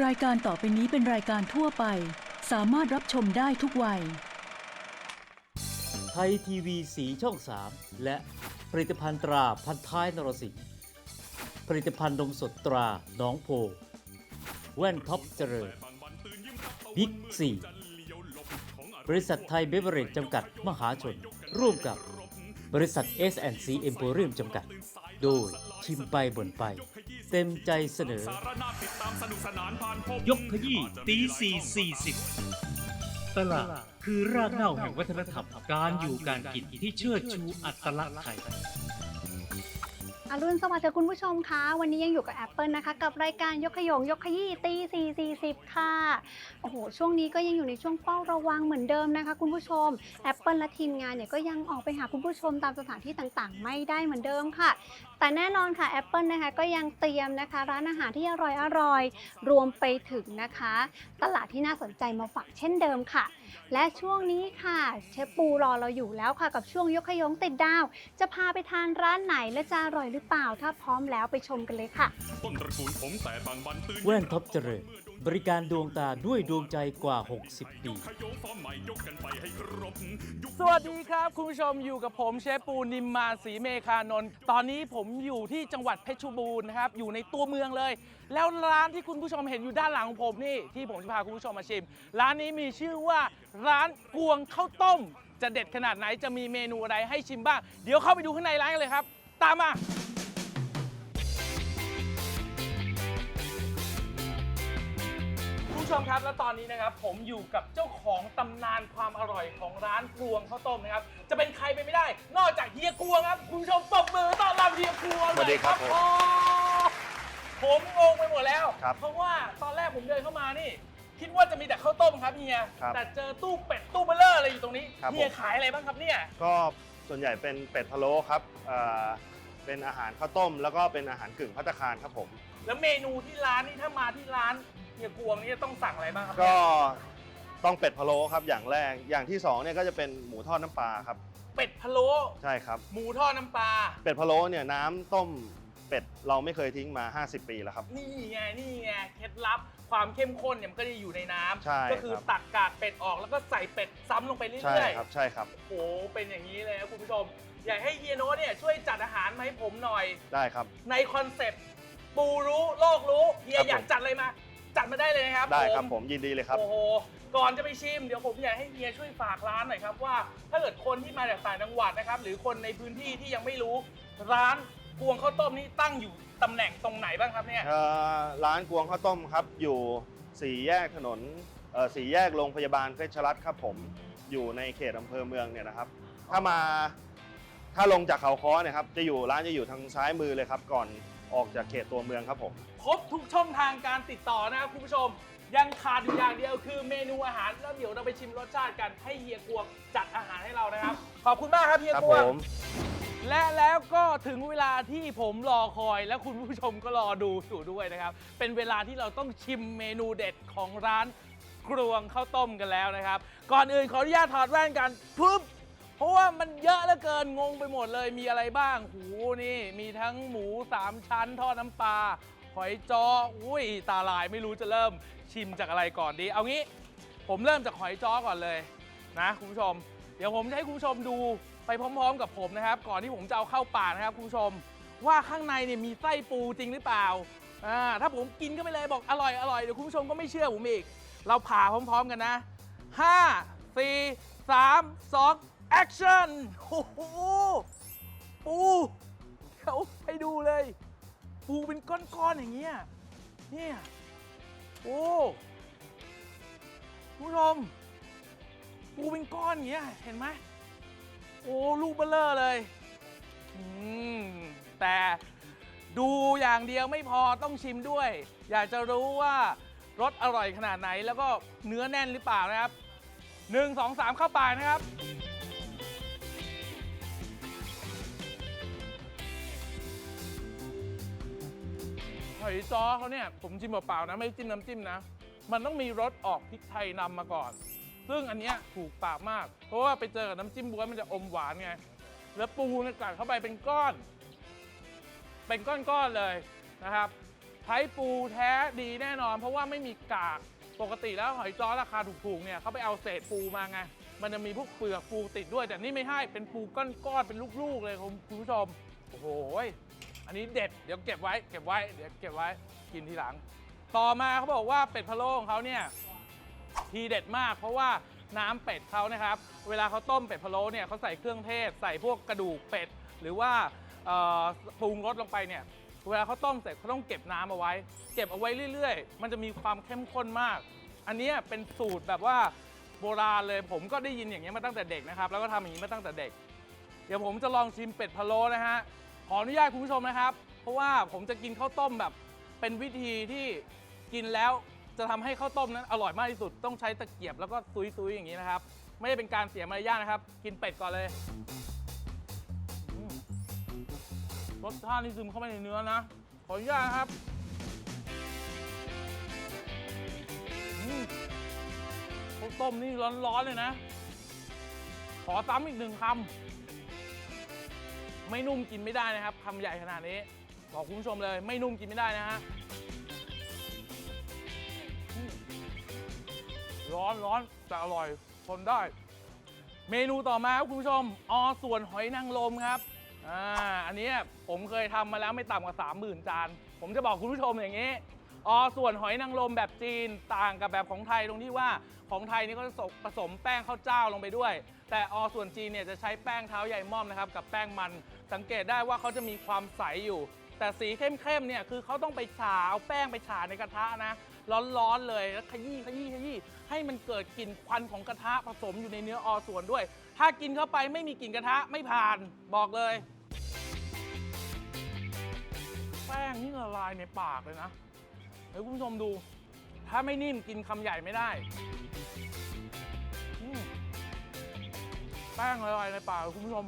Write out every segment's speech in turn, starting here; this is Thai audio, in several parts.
รายการต่อไปนี้เป็นรายการทั่วไป สามารถรับชมได้ทุกวัย ไทยทีวีสีช่อง 3 และผลิตภัณฑ์ตราพันท้ายนรสิงห์ผลิตภัณฑ์นมสดตราหน้องโพ แว่นท็อปเจริญบิ๊กซีบริษัทไทยเบเวอเรจจำกัดมหาชน ร่วมกับบริษัท S&C e m p o r i u m จำกัด โดยชิมไปบ่นไป เต็มใจเสนอยกขยี้ตีสี่สี่สิบตลาดคือรากเหง้าแห่งวัฒนธรรมการอยู่การกินที่เชิดชูอัตลักษณ์ไทยอรุณสวัสดิ์ค่ะคุณผู้ชมคะวันนี้ยังอยู่กับ Apple นะคะกับรายการยกขยงยกขยี้ตี4 40ค่ะโอ้โหช่วงนี้ก็ยังอยู่ในช่วงเฝ้าระวังเหมือนเดิมนะคะคุณผู้ชม Apple และทีมงานเนี่ยก็ยังออกไปหาคุณผู้ชมตามสถานที่ต่างๆ ไม่ได้เหมือนเดิมค่ะ แต่แน่นอนค่ะ Apple นะคะก็ยังเตรียมนะคะ ร้านอาหารที่อร่อยอร่อยๆรวมไปถึงนะคะ ตลาดที่น่าสนใจมาฝากเช่นเดิมค่ะ และช่วงนี้ค่ะ เชฟปูรอเราอยู่แล้วค่ะกับช่วงยกขยงติดดาว จะพาไปทานร้านไหนและจะอร่อยหรือเปล่า ถ้าพร้อมแล้วไปชมกันเลยค่ะ ต้นตระกูลผมแต่บางบันตื่นแว่นท็อปเจริญ บริการดวงตาด้วยดวงใจกว่า 60 ปี ขยงฟอร์มใหม่ยกกันไปให้ครบยุคสวัสดีครับ คุณผู้ชมอยู่กับผมเชฟปูนิมมาศรีเมคานนท์ตอนนี้ผมอยู่ที่จังหวัดเพชรบูรณ์นะครับอยู่ในตัวเมืองเลย แล้วร้านที่คุณผู้ชมเห็นอยู่ด้านหลังของผมนี่ที่ผมจะพาคุณผู้ชมมาชิม ร้านนี้มีชื่อว่าร้านกวงข้าวต้ม จะเด็ดขนาดไหนจะมีเมนูอะไรให้ชิมบ้าง เดี๋ยวเข้าไปดูข้างในร้านกันเลยครับ ตามมา ผู้ชมครับแล้วตอนนี้นะครับผมอยู่กับเจ้าของตำนานความอร่อยของร้านกวงข้าวต้มนะครับจะเป็นใครไปไม่ได้ นอกจากเฮียกวงครับคุณผู้ชมปรบมือต้อนรับเฮียกวงสวัสดีครับเลยโอ้ผมงงไปหมดแล้ว ครับเพราะว่าตอนแรกผมเดินเข้ามานี่ คิดว่าจะมีแต่ข้าวต้มครับเฮียครับแต่เจอตู้เป็ดตู้เบลเลอร์อะไรอยู่ตรงนี้ครับเฮียผมขายอะไรบ้างครับเนี่ยก็ส่วนใหญ่เป็นเป็ดพะโล้ครับเอ่อเป็นอาหารข้าวต้ม แล้วก็เป็นอาหารกึ่งพัตตาคารครับผม แล้วเมนูที่ร้านนี่ถ้ามาที่ร้าน เฮียกวงนี่จะต้องสั่งอะไรบ้างครับก็ต้องเป็ดพะโล้ครับอย่างแรกอย่างที่สองเนี่ยก็จะเป็นหมูทอดน้ำปลาครับเป็ดพะโล้ใช่ครับ หมูทอดน้ำปลาเป็ดพะโล้เนี่ยน้ำต้มเป็ดเราไม่เคยทิ้งมา 50 ปีแล้วครับ นี่ไงนี่ไงเคล็ดลับความเข้มข้นเนี่ยมันก็จะอยู่ในน้ำใช่ก็คือครับ ตักกากเป็ดออกแล้วก็ใส่เป็ดซ้ำลงไปเรื่ใช่อยครับใช่ครับ ๆโอ้โหเป็นอย่างนี้เลยนะคุณผู้ชม อยากให้เฮียโน้ตเนี่ยช่วยจัดอาหารมาให้ผมหน่อย ได้ครับ ในคอนเซปต์ปูรู้โลกรู้เฮียครับผมอยากจัดอะไรมา จัดมาได้เลยนะครับได้ครับผมยินดีเลยครับ โอ้โหก่อนจะไปชิมเดี๋ยวผมอยากให้เฮียช่วยฝากร้านหน่อยครับว่า ถ้าเกิดคนที่มาจากต่างจังหวัดนะครับ หรือคนในพื้นที่ที่ยังไม่รู้ ร้านกวงข้าวต้มนี่ตั้งอยู่ตำแหน่งตรงไหนบ้างครับเนี่ย เอ่อร้านกวงข้าวต้มครับ อยู่สี่แยกถนนเอ่อสี่แยกโรงพยาบาลเพชรรัตน์ครับผมอยู่ในเขตอำเภอเมืองเนี่ยนะครับ ถ้ามาถ้าลงจากเขาค้อเนี่ยครับจะอยู่ร้านจะอยู่ทางซ้ายมือเลยครับ ก่อน ออกจากเขตตัวเมืองครับผม ครบทุกช่องทางการติดต่อนะครับคุณผู้ชม ยังขาดอยู่อย่างเดียวคือเมนูอาหารแล้วเดี๋ยวเราไปชิมรสชาติกันให้เฮียกวงจัดอาหารให้เรานะครับ ขอบคุณมากครับเฮียครับกวผง ม และแล้วก็ถึงเวลาที่ผมรอคอยและคุณผู้ชมก็รอดูอยู่ด้วยนะครับ เป็นเวลาที่เราต้องชิมเมนูเด็ดของร้านกรวงข้าวต้มกันแล้วนะครับ ก่อนอื่นขออนุญาตถอดแว่นกันปึ๊บเพ ราะว่ามันเยอะเหลือเกินงงไปหมดเลยมีอะไรบ้างหูนี่ มีทั้งหมูสามชั้นทอดน้ำปลาหอยจออุ้ยตาลายไม่รู้จะเริ่มชิมจากอะไรก่อนดี เอางี้ผมเริ่มจากหอยจอก่อนเลยนะคุณผู้ชม เดี๋ยวผมจะให้คุณผู้ชมดูไปพร้อม ๆ กับผมนะครับ ก่อนที่ผมจะเอาเข้าปากนะครับคุณผู้ชม ว่าข้างในเนี่ยมีไส้ปูจริงหรือเปล่าอ่าถ้าผมกินก็ไปเลยบอกอร่อยอร่อยเดี๋ยวคุณผู้ชมก็ไม่เชื่อผมอีก เราผ่าพร้อม ๆ กันนะ 5 4 3 2 action โอ้โหปูเดี๋ยวให้ดูเลย ปูเป็นก้อนๆอย่างเงี้ยเนี่ยโอ้ผู้ชมปูเป็นก้อนอย่างเงี้ยเห็นไหมโอ้ลูกเบลเลอร์เลยอืมแต่ดูอย่างเดียวไม่พอต้องชิมด้วย อยากจะรู้ว่ารสอร่อยขนาดไหน แล้วก็เนื้อแน่นหรือเปล่านะครับ 1 2 3 เข้าปากนะครับ หอยจ้อเขาเนี่ยผมชิมเปล่าๆนะไม่จิ้มน้ำจิ้มนะ มันต้องมีรสออกพริกไทยนำมาก่อน ซึ่งอันเนี้ยถูกปากมาก เพราะว่าไปเจอกับน้ำจิ้มบ๊วมันจะอมหวานไง แล้วปูเนี่ยกัดเข้าไปเป็นก้อน เป็นก้อนๆเลยนะครับใช้ปูแท้ดีแน่นอน เพราะว่าไม่มีกากปกติแล้วหอยจ้อราคาถูกๆเนี่ยเขาไปเอาเศษปูมาไงมันจะมีพวกเปลือกปูติดด้วย แต่นี่ไม่ให้เป็นปูก้อนๆเป็นลูกๆเลยคุณคุณผู้ชมโอ้โห อันนี้เด็ดเดี๋ยวเก็บไว้เก็บไว้เดี๋ยวเก็บไว้กินทีหลัง ต่อมาเขาบอกว่าเป็ดพะโล้ของเขาเนี่ยทีเด็ดมากเพราะว่าน้ำเป็ดเขานะครับ เวลาเขาต้มเป็ดพะโล้เนี่ยเขาใส่เครื่องเทศ ใส่พวกกระดูกเป็ด หรือว่าปรุงรสลงไปเนี่ยเวลาเขาต้มเสร็จเขาต้องเก็บน้ำเอาไว้ เก็บเอาไว้เรื่อยๆ มันจะมีความเข้มข้นมาก อันนี้เป็นสูตรแบบว่าโบราณเลย ผมก็ได้ยินอย่างเงี้ยมาตั้งแต่เด็กนะครับ แล้วก็ทำอย่างนี้มาตั้งแต่เด็ก เดี๋ยวผมจะลองชิมเป็ดพะโล้นะฮะ ออนุญาตคุณผู้ชมนะครับ เพราะว่าผมจะกินข้าวต้มแบบเป็นวิธีที่กินแล้วจะทำให้ข้าวต้มนั้นอร่อยมากที่สุดต้องใช้ตะเกียบแล้วก็ซุยๆอย่างนี้นะครับ ไม่ได้เป็นการเสียมารยาทนะครับ กินเป็ดก่อนเลยรสชาตินี่ซึมเข้าไปในเนื้อนะ ขออนุญาตครับข้าวต้มนี่ร้อนๆเลยนะ ขอซ้ำอีกหนึ่งคำ ไม่นุ่มกินไม่ได้นะครับคำใหญ่ขนาดนี้บอกคุณผู้ชมเลยไม่นุ่มกินไม่ได้นะฮะอืมร้อนร้อนแต่อร่อยทนได้ เมนูต่อมาครับคุณผู้ชม อส่วนหอยนางรมครับ อ่า อันเนี้ยผมเคยทำมาแล้วไม่ต่ำกว่า 30,000 จาน ผมจะบอกคุณผู้ชมอย่างนี้ อส่วนหอยนางรมแบบจีนต่างกับแบบของไทยตรงที่ว่าของไทยนี่ก็จะผสมแป้งข้าวเจ้าลงไปด้วย แต่อส่วนจีนเนี่ยจะใช้แป้งเท้าใหญ่ม่อมนะครับกับแป้งมัน สังเกตได้ว่าเขาจะมีความใสอยู่ แต่สีเข้มๆเนี่ยคือเขาต้องไปฉาเอาแป้งไปฉาในกระทะนะ ร้อนๆเลยแล้วขยี้ขยี้ขยี้ให้มันเกิดกลิ่นควันของกระทะผสมอยู่ในเนื้อออส่วนด้วย ถ้ากินเข้าไปไม่มีกลิ่นกระทะไม่ผ่านบอกเลย แป้งนี่ละลายในปากเลยนะเดี๋ยวคุณผู้ชมดู ถ้าไม่นิ่มกินคำใหญ่ไม่ได้แป้งละลายในปากคุณผู้ชม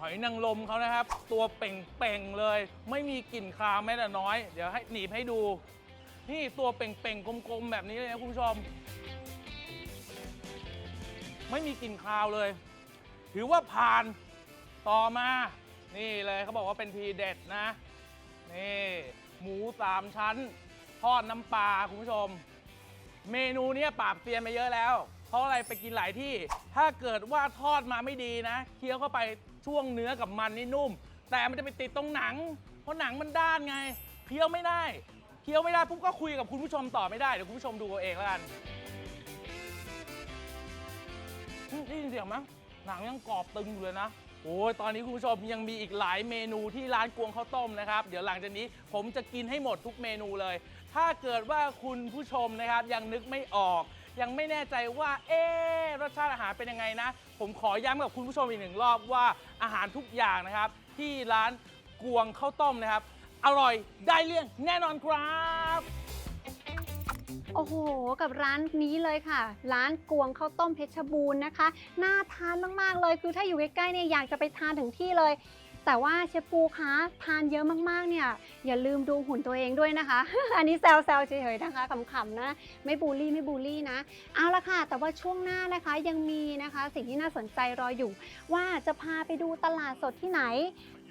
หอยนางรมเขานะครับ ตัวเป่งๆเลย ไม่มีกลิ่นคาวแม้แต่น้อย เดี๋ยวให้หนีบให้ดู นี่ตัวเป่งๆกลมๆแบบนี้เลยนะคุณผู้ชม ไม่มีกลิ่นคาวเลย ถือว่าผ่านต่อมา นี่เลยเขาบอกว่าเป็นทีเด็ดนะ นี่หมูสามชั้น ทอดน้ำปลาคุณผู้ชม เมนูนี้ปราบเซียนมาเยอะแล้ว เพราะอะไรไปกินหลายที่ ถ้าเกิดว่าทอดมาไม่ดีนะ เคี้ยวเข้าไป ช่วงเนื้อกับมันนี่นุ่ม แต่มันจะไปติดตรงหนัง เพราะหนังมันด้านไงเคี้ยวไม่ได้เคี้ยวไม่ได้ปุ๊บก็คุยกับคุณผู้ชมต่อไม่ได้เดี๋ยวคุณผู้ชมดูเอาเองแล้วกันอืมได้ยินเสียงไหมหนังยังกรอบตึงอยู่เลยนะโอ้ยตอนนี้คุณผู้ชมยังมีอีกหลายเมนูที่ร้านกวงข้าวต้มนะครับ เดี๋ยวหลังจากนี้ผมจะกินให้หมดทุกเมนูเลย ถ้าเกิดว่าคุณผู้ชมนะครับยังนึกไม่ออก ยังไม่แน่ใจว่า เอ๊รสชาติอาหารเป็นยังไงนะ ผมขอย้ำกับคุณผู้ชมอีกหนึ่งรอบว่าอาหารทุกอย่างนะครับ ที่ร้านกวงข้าวต้มนะครับ อร่อยได้เรื่องแน่นอนครับโอ้โห กับร้านนี้เลยค่ะ ร้านกวงข้าวต้มเพชรบูรณ์นะคะ น่าทานมาก ๆ เลย คือถ้าอยู่ใกล้ๆเนี่ยอยากจะไปทานถึงที่เลย แต่ว่าเชฟปูคะทานเยอะมากๆเนี่ยอย่าลืมดูหุ่นตัวเองด้วยนะคะ อันนี้แซวๆเฉยๆนะคะขำๆนะ ไม่บูลลี่ไม่บูลลี่นะเอาละค่ะ แต่ว่าช่วงหน้านะคะยังมีนะคะ สิ่งที่น่าสนใจรออยู่ ว่าจะพาไปดูตลาดสดที่ไหน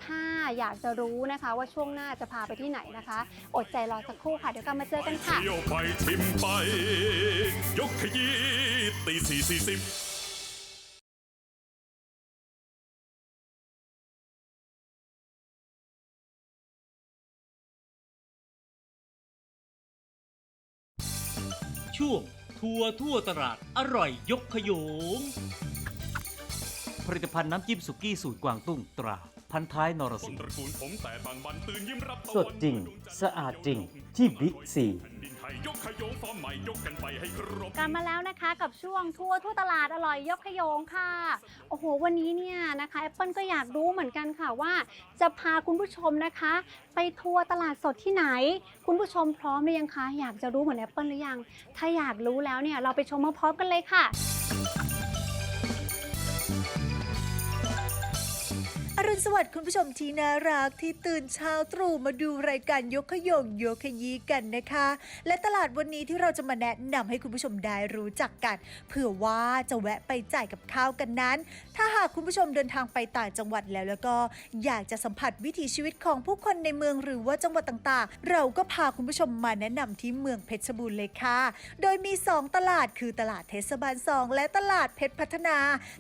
ถ้าอยากจะรู้นะคะว่าช่วงหน้าจะพาไปที่ไหนนะคะ อดใจรอสักครู่ค่ะเดี๋ยวกลับมาเจอกันค่ะ เที่ยวไปชิมไป ยกขยี้ตีสี่สี่สิบ ช่วง ทัวร์ทั่วตลาดอร่อยยกขยง ผลิตภัณฑ์น้ำจิ้มสุกี้สูตรกวางตุ้งตรา พันท้ายนรต้สินงตระกูลผมแต่บางบันตื่นยิ้มรับตะสวันดจริงสะอาดจริงที่บิ๊กซีแผ่นดิน ไทยยกขยงฟอร์มใหม่ยกกันไปให้ครบ กลับมาแล้วนะคะกับช่วงทัวร์ทั่วตลาดอร่อยยกขยงค่ะ โอ้โห วันนี้เนี่ยนะคะแอปเปิลก็อยากรู้เหมือนกันค่ะว่า จะพาคุณผู้ชมนะคะ ไปทัวร์ตลาดสดที่ไหน คุณผู้ชมพร้อมหรือยังคะ อยากจะรู้เหมือนแอปเปิลหรือยัง ถ้าอยากรู้แล้วเนี่ยเราไปชมพร้อมๆกันเลยค่ะ รุณสวัสดิ์คุณผู้ชมที่น่ารักที่ตื่นเช้าตรู่มาดูรายการยกขยงยกขยี้กันนะคะ และตลาดวันนี้ที่เราจะมาแนะนำให้คุณผู้ชมได้รู้จักกันเผื่อว่าจะแวะไปจ่ายกับข้าวกันนั้น ถ้าหากคุณผู้ชมเดินทางไปต่างจังหวัดแล้วแล้วก็อยากจะสัมผัสวิถีชีวิตของผู้คนในเมืองหรือว่าจังหวัดต่างๆ เราก็พาคุณผู้ชมมาแนะนำที่เมืองเพชรบูรณ์เลยค่ะ โดยมี 2 ตลาดคือตลาดเทศบาล 2 และตลาดเพชรพัฒนา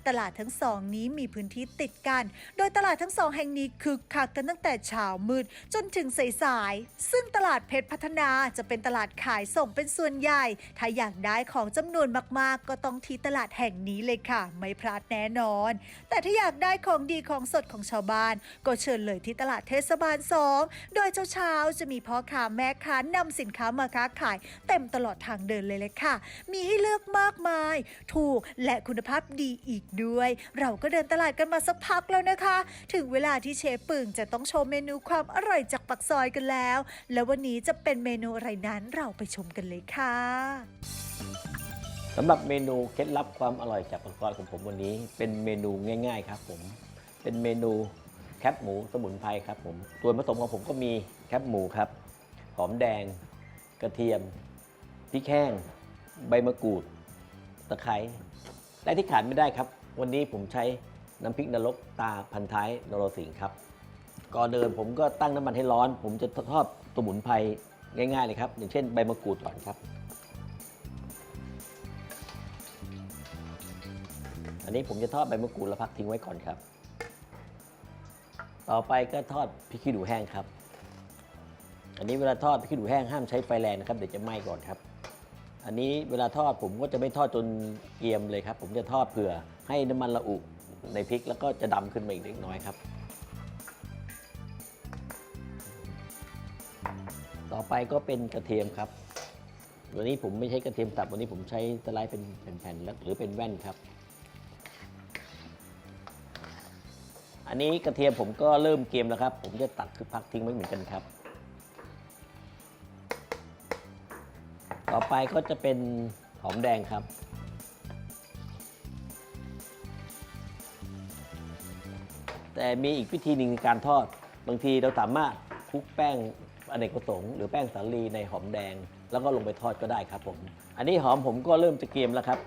ตลาดทั้งสองนี้มีพื้นที่ติดกัน โดยตลาดทั้งสองแห่งนี้คึกคักกันตั้งแต่เช้ามืดจนถึงสายๆ ซึ่งตลาดเพชรพัฒนาจะเป็นตลาดขายส่งเป็นส่วนใหญ่ ถ้าอยากได้ของจำนวนมากๆ ก็ต้องที่ตลาดแห่งนี้เลยค่ะ ไม่พลาดแน่นอน แต่ถ้าอยากได้ของดีของสดของชาวบ้าน ก็เชิญเลยที่ตลาดเทศบาล2โดยเช้าๆจะมีพ่อค้าแม่ค้านำสินค้ามาค้าขาย เต็มตลอดทางเดินเลยเลยค่ะ มีให้เลือกมากมาย ถูกและคุณภาพดีอีกด้วย เราก็เดินตลาดกันมาสักพักแล้วนะคะถึงเวลาที่เชฟปึงจะต้องโชว์เมนูความอร่อยจากปักซอยกันแล้ว แล้ววันนี้จะเป็นเมนูอะไรนั้นเราไปชมกันเลยค่ะสำหรับเมนูเคล็ดลับความอร่อยจากปักซอยของผมวันนี้ เป็นเมนูง่าย ๆ ครับ ผม เป็นเมนูแคบหมูสมุนไพรครับผมส่วนผสมของผมก็มีแคบหมูครับ หอมแดง กระเทียมพริกแห้ง ใบมะกรูด ตะไคร้และที่ขาดไม่ได้ครับ วันนี้ผมใช้ น้ำพริกนรกตาพันท้ายนรสิงห์ครับ ก่อนเดินผมก็ตั้งน้ำมันให้ร้อน ผมจะทอดสมุนไพรง่ายๆเลยครับ อย่างเช่นใบมะกรูดก่อนครับ อันนี้ผมจะทอดใบมะกรูดแล้วพักทิ้งไว้ก่อนครับ ต่อไปก็ทอดพริกขี้หนูแห้งครับ อันนี้เวลาทอดพริกขี้หนูแห้งห้ามใช้ไฟแรงนะครับเดี๋ยวจะไหม้ก่อนครับ อันนี้เวลาทอดผมก็จะไม่ทอดจนเกรียมเลยครับ ผมจะทอดเผื่อให้น้ำมันละอุ ในพริกแล้วก็จะดำขึ้นมาอีกเล็กน้อยครับ ต่อไปก็เป็นกระเทียมครับ วันนี้ผมไม่ใช้กระเทียมสับวันนี้ผมใช้สไลด์เป็นแผ่นๆหรือเป็นแว่นครับ อันนี้กระเทียมผมก็เริ่มเกมแล้วครับ ผมจะตัดคือพักทิ้งไว้เหมือนกันครับ ต่อไปก็จะเป็นหอมแดงครับ แต่มีอีกวิธีหนึ่งในการทอด บางทีเราสามารถคลุกแป้งอเนกประสงค์หรือแป้งสาลีในหอมแดง แล้วก็ลงไปทอดก็ได้ครับผม อันนี้หอมผมก็เริ่มจะเกรียมแล้วครับ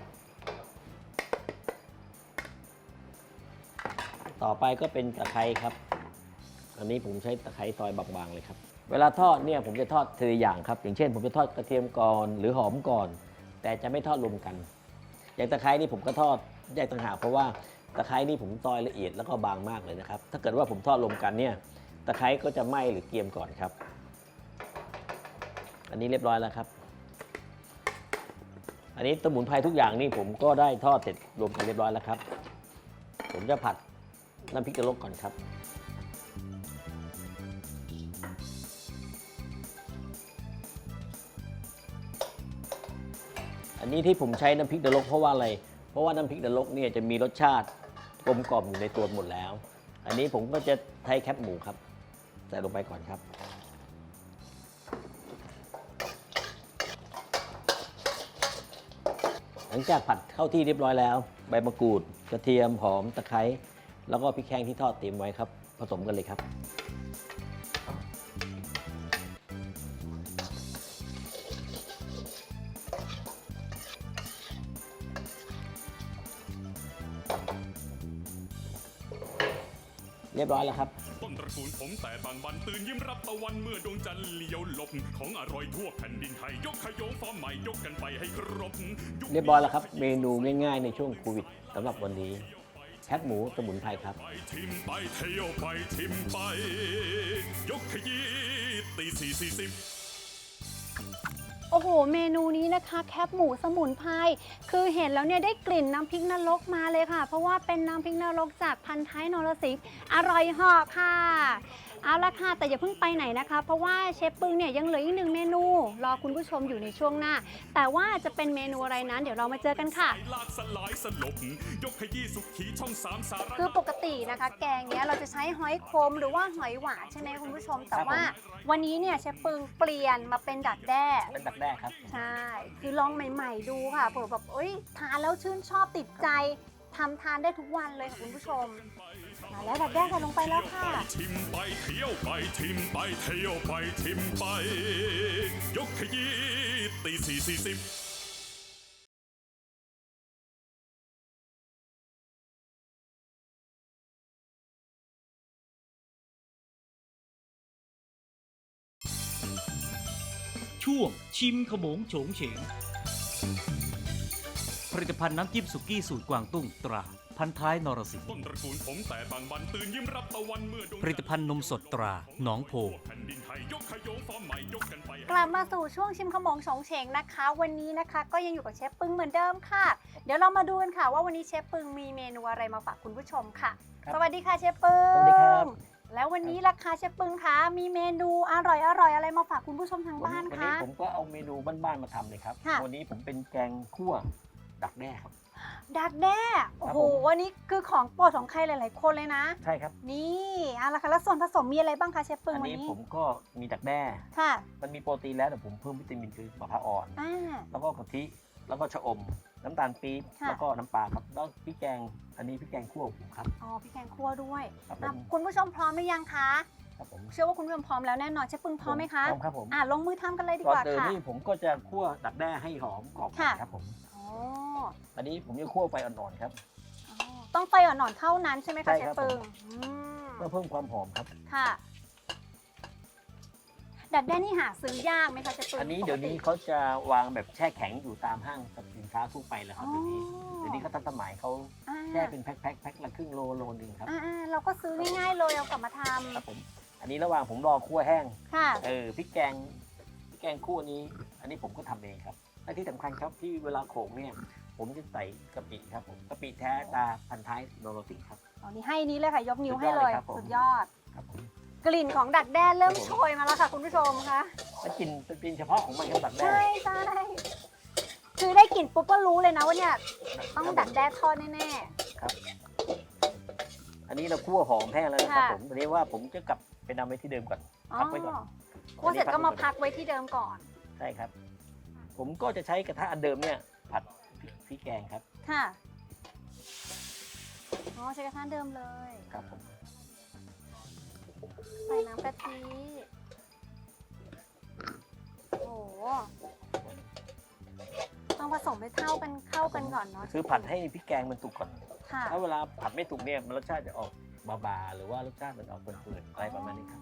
ต่อไปก็เป็นตะไคร้ครับ อันนี้ผมใช้ตะไคร้ซอยบางๆเลยครับ เวลาทอดเนี่ยผมจะทอดทีละอย่างครับ อย่างเช่น ผมจะทอดกระเทียมก่อนหรือหอมก่อน แต่จะไม่ทอดรวมกัน อย่างตะไคร้นี่ผมก็ทอดแยกต่างหากเพราะว่า ตะไคร้นี่ผมซอยละเอียดแล้วก็บางมากเลยนะครับ ถ้าเกิดว่าผมทอดรวมกันเนี่ย ตะไคร้ก็จะไหม้หรือเกรียมก่อนครับ อันนี้เรียบร้อยแล้วครับ อันนี้สมุนไพรทุกอย่างนี่ผมก็ได้ทอดเสร็จรวมกันเรียบร้อยแล้วครับ ผมจะผัดน้ำพริกกระลกก่อนครับอันนี้ที่ผมใช้น้ำพริกนรกเพราะว่าอะไร เพราะว่าน้ำพริกนรกเนี่ยจะมีรสชาติ ลมกล่อมอยู่ในตัวหมดแล้ว อันนี้ผมก็จะใช้แคบหมูครับ ใส่ลงไปก่อนครับ หลังจากผัดเข้าที่เรียบร้อยแล้ว ใบมะกรูด กระเทียมหอมตะไคร้แล้วก็พริกแห้งที่ทอดเตรียมไว้ครับ ผสมกันเลยครับ เรียบร้อยแล้วครับต้นตระกูลผมแต่บางบันตื่นยิ้มรับตะวันเมื่อดวงจันทร์เลี้ยวหลบของอร่อยทั่วแผ่นดินไทยยกขยงฟอร์มใหม่ยกกันไปให้ครบยุคเรียบร้อยแล้วครับ เมนูง่ายๆในช่วงโควิดสำหรับวันนี้แคบหมูสมุนไพรครับ ไปทิมไปเที่ยวไปทิมไป ยกขยี้ตีสี่สี่สิบ โอ้โห เมนูนี้นะคะ แคบหมูสมุนไพรคือเห็นแล้วเนี่ยได้กลิ่นน้ำพริกนรกมาเลยค่ะ เพราะว่าเป็นน้ำพริกนรกจากพันท้ายนรสิงห์อร่อยหอค่ะ เอาละค่ะ แต่อย่าเพิ่งไปไหนนะคะ เพราะว่าเชฟปึงเนี่ยยังเหลืออีกหนึ่งเมนู รอคุณผู้ชมอยู่ในช่วงหน้า แต่ว่าจะเป็นเมนูอะไรนั้นเดี๋ยวเรามาเจอกันค่ะ ลากสลายสลบยกขยี้สุขีช่องสามสาระ คือปกตินะคะ แกงเนี้ยเราจะใช้หอยคมหรือว่าหอยหวานใช่ไหมคุณผู้ชม แต่ว่าวันนี้เนี่ยเชฟปึงเปลี่ยนมาเป็นดักแด้ เป็นดักแด้ครับ ใช่ คือลองใหม่ ๆ ดูค่ะเผื่อแบบเอ้ยทานแล้วชื่นชอบติดใจทำทานได้ทุกวันเลยค่ะคุณผู้ชม มาแล้วดักแด้ใส่ลงไปแล้วค่ะชิมไปเที่ยวไปชิมไปเที่ยวไปชิมไป ยกขยี้ตีสี่สี่สิบช่วงชิมขโมงโฉงเฉง ผลิตภัณฑ์น้ำจิ้มสุกี้สูตรกวางตุ้งตรา พันท้ายนรสิงห์ต้นตระกูลผมแต่บางบันตื่นยิ้มรับตะวันเมื่อดวงผลิตภัณฑ์นมสดตราหนองโพ แผ่นดินไทยยกขยงฟอร์มใหม่ยกกันไป กลับมาสู่ช่วงชิมขมงชงเฉงนะคะ วันนี้นะคะก็ยังอยู่กับเชฟปึงเหมือนเดิมค่ะ เดี๋ยวเรามาดูกันค่ะ ว่าวันนี้เชฟปึงมีเมนูอะไรมาฝากคุณผู้ชมค่ะ ครับสวัสดีค่ะเชฟปึงสวัสดีครับ แล้ววันนี้ราคาเชฟปึงคะมีเมนูอร่อยอร่อยๆอะไรมาฝากคุณผู้ชมทางวันบ้านนี้วันคะนี้ผมก็เอาเมนูบ้านๆมาทำเลยครับ ค่ะ วันนี้ผมเป็นแกงคั่วดักแด้ครับ ดักแด้โอ้โหผม วันนี้คือของโปรดของใครหลาย ๆ คนเลยนะ ใช่ครับ นี่เอาละค่ะแล้วส่วนผสมมีอะไรบ้างคะเชฟปึงอันวันนี้นี้ผมก็มีดักแด้ ค่ะมันมีโปรตีนแล้วแต่ผมเพิ่มวิตามินคือมะพร้าวอ่อน อ่า แล้วก็กะทิ แล้วก็ชะอม น้ำตาลปี๊บ ค่ะ แล้วก็น้ำปลาครับ แล้วพริกแกง อันนี้พริกแกงคั่วของผมครับ อ๋อพี่แกงคั่วด้วยครับผอะมคุณผู้ชมพร้อมหรือยังคะ ครับผมเชื่อว่าคุณผู้ชมพร้อมแล้วแน่นอนเชฟปึงพร้อมไหมคะพร้อมครับผมอะลงมือทำกันเลยดีก่อกนว่าเดิมค่ะ นี่ผมก็จะคั่วดักแด้ให้หอมกรอบค่ะ ครับผม อ๋อ อันนี้ผมจะคั่วไฟอ่อนๆครับอ๋อต้องไฟอ่อนๆเท่านั้นใช่ไหมใช่คะเชคฟรับ ปึงผมอืมเพื่อเพิ่มความหอมครับ ค่ะ ดักแด้นี่หาซื้อยากไหมคะเชฟปึงอันนี้เดี๋ยวนี้ปกติเขาจะวางแบบแช่แข็งอยู่ตามห้างสรรพสินค้าทั่วไปแล้วครับอ๋อเดี๋ยวนี้เดี๋ยวนี้เขาทันสมัยเขาอ่าแช่เป็นแพ็คแพ็คแพ็คละครึ่งโลโลนึงครับอ่าๆเราก็ซื้อง่ายๆเลยเอากลับมาทครับผมอันนี้ระหว่างผมรอคั่วแห้งำค่ะ เออพริกแกงพริกแกงคั่วนี้ อันนี้ผมก็ทำเองครับและที่สำคัญครับที่เวลาโขลกเนี่ย ผมจะใส่กะปิครับผมกะปิแท้ตาพันท้ายโนโรติครับอ๋อนี่ให้นี้เลยค่ะยกนิ้วให้เลย สุดยอดเลยครับผมสุดยอดครับผมกลิ่นของดักแด้เริ่มครับผมโชยมาแล้วค่ะ คุณผู้ชมคะแล้วกลินเป็นกลินเฉพาะของมันครับแบบแรใช่กใช่คือได้กลิ่นปุ๊บก็รู้เลยนะว่าเนี่ยต้องดักแด้ทอดแน่ครับ อันนี้เราคั่วหอมแห้งแล้วนะครับค่ะผมตอนนี้ว่าผมจะกลับไปนำไว้ที่เดิมก่อนๆอ๋อพักไว้ก่อนคั่วเสร็จก็มาพักไว้ที่เดิมก่อน ใช่ครับ ผมก็จะใช้กระทะอันเดิมเนี่ยผัด พริกพริกแกงครับค่ะ อ๋อใช้กระทะเดิมเลย ครับผมใส่น้ำกะทิ โอ้โหต้องผสมให้เท่ากันเข้ากันก่อนเนาะคือผัดให้พริกแกงมันสุกก่อน ค่ะ ถ้าเวลาผัดไม่สุกเนี่ยมันรสชาติจะออกบาๆหรือว่ารสชาติมันออกเปื่อยๆอะไรประมาณนี้ครับ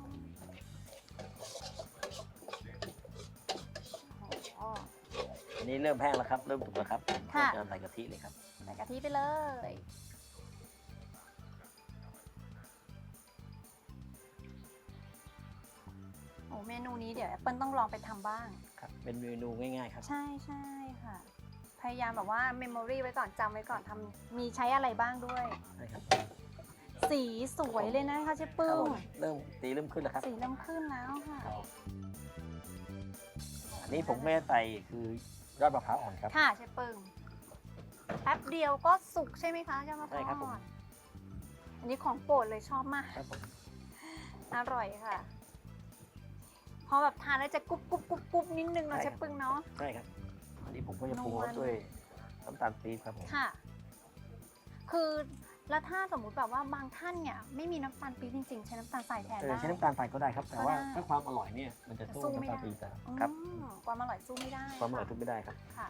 อ๋อ อันนี้เริ่มแห้งแล้วครับ เริ่มสุกแล้วครับค่ะก็จะใส่กะทิเลยครับ ใส่กะทิไปเลย โอ้เมนูนี้เดี๋ยวแอปเปิลต้องลองไปทำบ้าง ครับ เป็นเมนูง่ายๆครับ ใช่ใช่ค่ะ พยายามแบบว่าเมมโมรีไว้ก่อนจำไว้ก่อนทำมีใช้อะไรบ้างด้วย ใช่ครับสีสวยเลยนะคะเจ๊คปึ้รับงผมเริ่มตีเริ่มขึ้นแล้วครับ สีเริ่มขึ้นแล้วค่ะครับอันนี้ผมไม่ได้ใส่คือ ยอดมะพร้าวอ่อนครับ ค่ะเจ๊ปึ้งแป๊บเดียวก็สุกใช่ไหมคะเจ้ามะพใช่ร้าวครับผม อ่อนอันนี้ของโปรดเลยชอบมาก ครับผมอร่อยค่ะ พอแบบทานแล้วจะกรุบกรุบกรุบกรุบนิดนึงเนาะเจ๊ปึ้งเนาะ ใช่ครับ อันนี้ผมก็จะปรุงนวรลสด้วยน้ำตาลปี๊บครับผม ค่ะ คือ แล้วถ้าสมมุติแบบว่าบางท่านเนี่ยไม่มีน้ำตาลปี๊บจริงๆ ใช้น้ำตาลใส่แทนเออได้ ใช้น้ำตาลทรายก็ได้ครับ แต่ว่าก็ได้ ถ้าความอร่อยเนี่ยมันจะสู้สู้ไม่น้ำตาลได้ปี๊บนะอืมครับความอร่อยสู้ไม่ได้ความอร่อยะทุกไม่ได้ครับ ค่ะ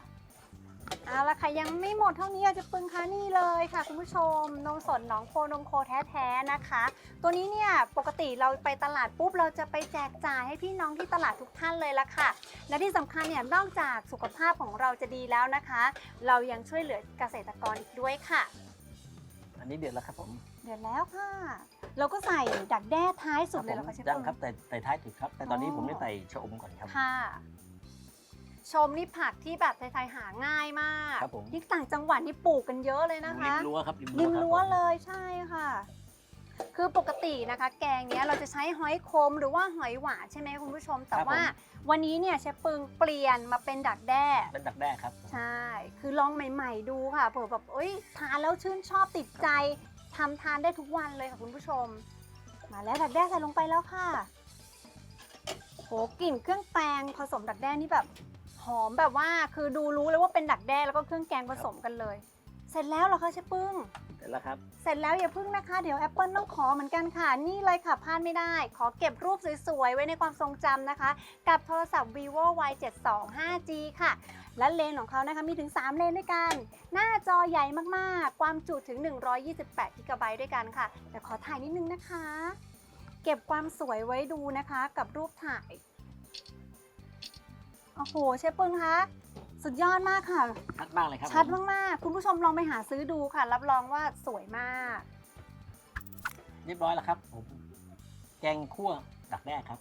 เอาละค่ะยังไม่หมดเท่านี้อาจจะปึงคะนี่เลยค่ะ คุณผู้ชมนมสดหนองโคนมโคแท้ๆนะคะ ตัวนี้เนี่ยปกติเราไปตลาดปุ๊บเราจะไปแจกจ่ายให้พี่น้องที่ตลาดทุกท่านเลยละค่ะ และที่สำคัญเนี่ยนอกจากสุขภาพของเราจะดีแล้วนะคะ เรายังช่วยเหลือเกษตรกรอีกด้วยค่ะอั นนี้เดือดแล้วครับผมเดือดแล้วค่ะ เราก็ใส่ดักแด้ท้ายสุดเลยเหรอคคะรับเชฟผมยังปึงครับแต่แต่ท้ายสุดครับ แต่ตอนนี้อ๋อผมได้ใส่ชะอมก่อนครับ ค่ะ ชมนี่ผักที่แบบไทยๆหาง่ายมากครับผม ที่ต่างจังหวัดนี่ปลูกกันเยอะเลยรินะคะมรั้วครับริมคบรั้วผมเลยใช่ค่ะ คือปกตินะคะ แกงเนี้ยเราจะใช้หอยคมหรือว่าหอยหวานใช่ไหมคุณผู้ชม แต่ว่าวันนี้เนี่ยเชฟปึงเปลี่ยนมาเป็นดักแด้ เป็นดักแด้ครับ ใช่ คือลองใหม่ๆดูค่ะเผื่อแบบเอ้ยทานแล้วชื่นชอบติดใจทำทานได้ทุกวันเลยค่ะคุณผู้ชม มาแล้วดักแด้ใส่ลงไปแล้วค่ะโหกลิ่นเครื่องแกงผสมดักแด้นี่แบบหอมแบบว่าคือดูรู้เลยว่าเป็นดักแด้แล้วก็เครื่องแกงผสมกันเลย เสร็จแล้วเหรอคะเชฟปึ้ง เสร็จแล้วครับ เสร็จแล้วอย่าพึ่งนะคะ เดี๋ยวแอปเปิลต้องขอเหมือนกันค่ะ นี่เลยค่ะพลาดไม่ได้ ขอเก็บรูปสวยๆ ไว้ในความทรงจำนะคะ กับโทรศัพท์ vivo y 7 2 5g ค่ะ และเลนส์ของเขานะคะมีถึง 3 เลนด้วยกัน หน้าจอใหญ่มากๆ ความจุถึง 128 g b ด้วยกันค่ะ แต่ขอถ่ายนิดนึงนะคะ เก็บความสวยไว้ดูนะคะกับรูปถ่าย โอ้โหเชฟปึงคะ สุดยอดมากค่ะ ชัดมากเลยครับชัดผมมากๆ คุณผู้ชมลองไปหาซื้อดูค่ะ รับรองว่าสวยมาก เรียบร้อยแล้วครับผม แกงคั่วดักแด้ครับ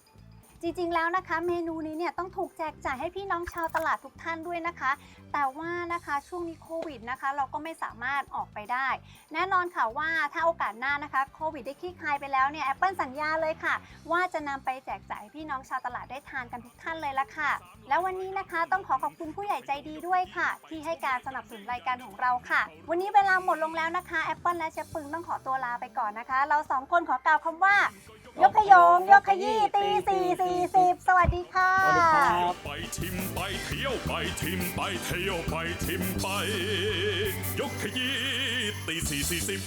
จริงๆแล้วนะคะ เมนูนี้เนี่ยต้องถูกแจกจ่ายให้พี่น้องชาวตลาดทุกท่านด้วยนะคะ แต่ว่านะคะช่วงนี้โควิดนะคะ เราก็ไม่สามารถออกไปได้ แน่นอนค่ะว่าถ้าโอกาสหน้านะคะโควิดได้คลี่คลายไปแล้วเนี่ยแอปเปิลสัญญาเลยค่ะ ว่าจะนำไปแจกจ่ายให้พี่น้องชาวตลาดได้ทานกันทุกท่านเลยละค่ะ แล้ววันนี้นะคะต้องขอขอบคุณผู้ใหญ่ใจดีด้วยค่ะ ที่ให้การสนับสนุนรายการของเราค่ะ วันนี้เวลาหมดลงแล้วนะคะแอปเปิลและเชฟปึงต้องขอตัวลาไปก่อนนะคะ เราสองคนขอกล่าวคำว่า ยกขยงยกขยี้ตีสี่สี่สิบสวัสดีค่ะ สวัสดีครับไปชิมไปเที่ยวไปชิมไปเที่ยวไปชิมไป ยกขยี้ตีสี่สี่สิบ